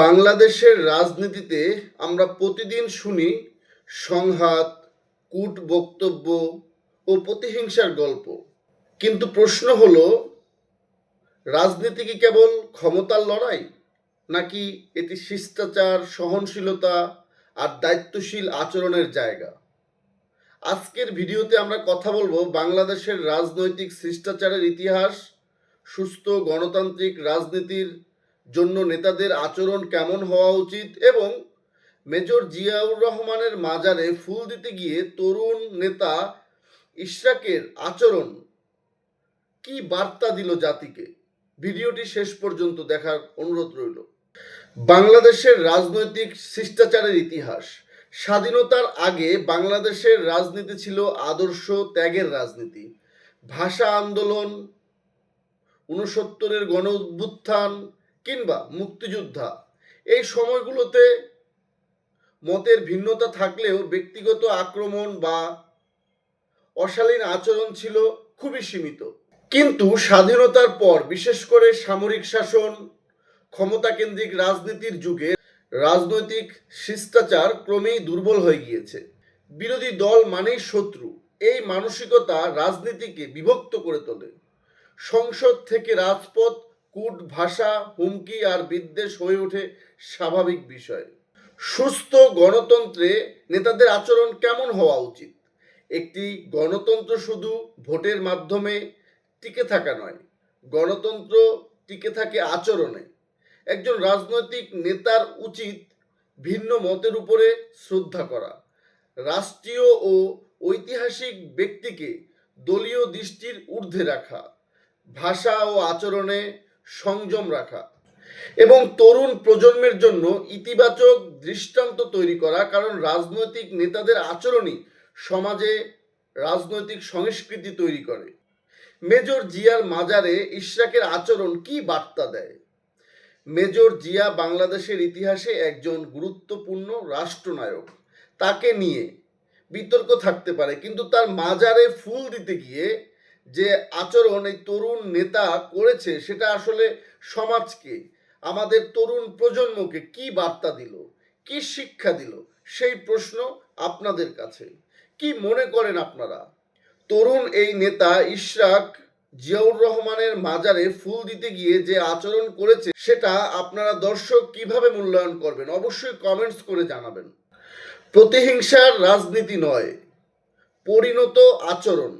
বাংলাদেশের রাজনীতিতে আমরা প্রতিদিন শুনি সংঘাত, কূট বক্তব্য ও প্রতিহিংসার গল্প। কিন্তু প্রশ্ন হলো, রাজনীতি কি কেবল ক্ষমতার লড়াই, নাকি এটি শিষ্টাচার, সহনশীলতা আর দায়িত্বশীল আচরণের জায়গা? আজকের ভিডিওতে আমরা কথা বলব বাংলাদেশের রাজনৈতিক শিষ্টাচারের ইতিহাস, সুস্থ গণতান্ত্রিক রাজনীতির জন্য নেতাদের আচরণ কেমন হওয়া উচিত এবং মেজর জিয়াউর রহমানের মাজারে ফুল দিতে গিয়ে তরুণ নেতা ইশরাকের আচরণ কি বার্তা দিল জাতিকে? ভিডিওটি শেষ পর্যন্ত দেখার অনুরোধ রইল। বাংলাদেশের রাজনৈতিক শিষ্টাচারের ইতিহাস। স্বাধীনতার আগে বাংলাদেশের রাজনীতি ছিল আদর্শ ত্যাগের রাজনীতি। ভাষা আন্দোলন উনসত্তরের গণ উত্থান কিংবা মুক্তিযোদ্ধা। এই সময়গুলোতে মতের ভিন্নতা থাকলেও ব্যক্তিগত আক্রমণ বা অশালীন আচরণ ছিল খুবই সীমিত। কিন্তু স্বাধীনতার পর, বিশেষ করে সামরিক শাসন, ক্ষমতাকেন্দ্রিক রাজনীতির যুগে রাজনৈতিক শিষ্টাচার ক্রমেই দুর্বল হয়ে গিয়েছে। বিরোধী দল মানেই শত্রু। এই মানসিকতা রাজনীতিকে বিভক্ত করে তোলে। সংসদ থেকে রাজপথ কূট ভাষা হুমকি আর বিদ্বেষ হয়ে ওঠে স্বাভাবিক বিষয়। সুস্থ গণতন্ত্রে নেতাদের আচরণ কেমন হওয়া উচিত? একটি গণতন্ত্র শুধু ভোটের মাধ্যমে টিকে থাকা নয়, গণতন্ত্র টিকে থাকে আচরণে। একজন রাজনৈতিক নেতার উচিত ভিন্ন মতের উপরে শ্রদ্ধা করা। রাষ্ট্রীয় ও ঐতিহাসিক ব্যক্তিকে দলীয় দৃষ্টির ঊর্ধ্বে রাখা। ভাষা ও আচরণে সংযম রাখা। এবং তরুণ প্রজন্মের জন্য ইতিবাচক দৃষ্টান্ত তৈরি করা, কারণ রাজনৈতিক নেতাদের আচরণই সমাজে রাজনৈতিক সংস্কৃতি তৈরি করে। মেজর জিয়ার মাজারে ইশরাকের আচরণ কি বার্তা দেয়? মেজর জিয়া বাংলাদেশের ইতিহাসে একজন গুরুত্বপূর্ণ রাষ্ট্রনায়ক। তাকে নিয়ে বিতর্ক থাকতে পারে, কিন্তু তার মাজারে ফুল দিতে গিয়ে যে আচরণ এই তরুণ নেতা করেছে, সেটা আসলে সমাজকে, আমাদের তরুণ প্রজন্মকে কি বার্তা দিল? কি শিক্ষা দিল? সেই প্রশ্ন আপনাদের কাছে। কি মনে করেন আপনারা? তরুণ এই নেতা ইশরাক জিয়াউর রহমানের মাজারে ফুল দিতে গিয়ে যে আচরণ করেছে, সেটা আপনারা দর্শক কীভাবে মূল্যায়ন করবেন? অবশ্যই কমেন্টস করে জানাবেন। প্রতিহিংসার রাজনীতি নয়, পরিণত আচরণ।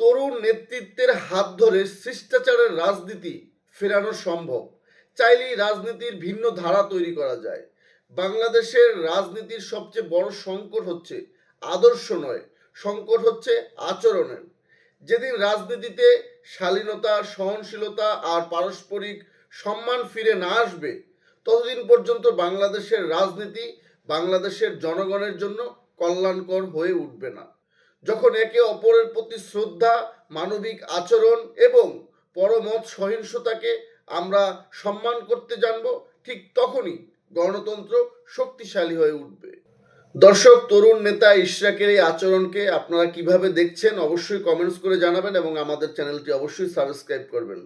তরুণ নেতৃত্বের হাত ধরে শিষ্টাচারের রাজনীতি ফেরানো সম্ভব। চাইলেই রাজনীতির ভিন্ন ধারা তৈরি করা যায়। বাংলাদেশের রাজনীতির সবচেয়ে বড় সংকট হচ্ছে আদর্শ নয়, সংকট হচ্ছে আচরণের। যেদিন রাজনীতিতে শালীনতা, সহনশীলতা আর পারস্পরিক সম্মান ফিরে না আসবে, ততদিন পর্যন্ত বাংলাদেশের রাজনীতি বাংলাদেশের জনগণের জন্য কল্যাণকর হয়ে উঠবে না। যখন একে অপরের প্রতি শ্রদ্ধা, মানবিক আচরণ এবং পরমত সহিংসতাকে আমরা সম্মান করতে জানব, ঠিক তখনই গণতন্ত্র শক্তিশালী হয়ে উঠবে। দর্শক, তরুণ নেতা ইশরাকের এই আচরণকে আপনারা কীভাবে দেখছেন, অবশ্যই কমেন্টস করে জানাবেন এবং আমাদের চ্যানেলটি অবশ্যই সাবস্ক্রাইব করবেন।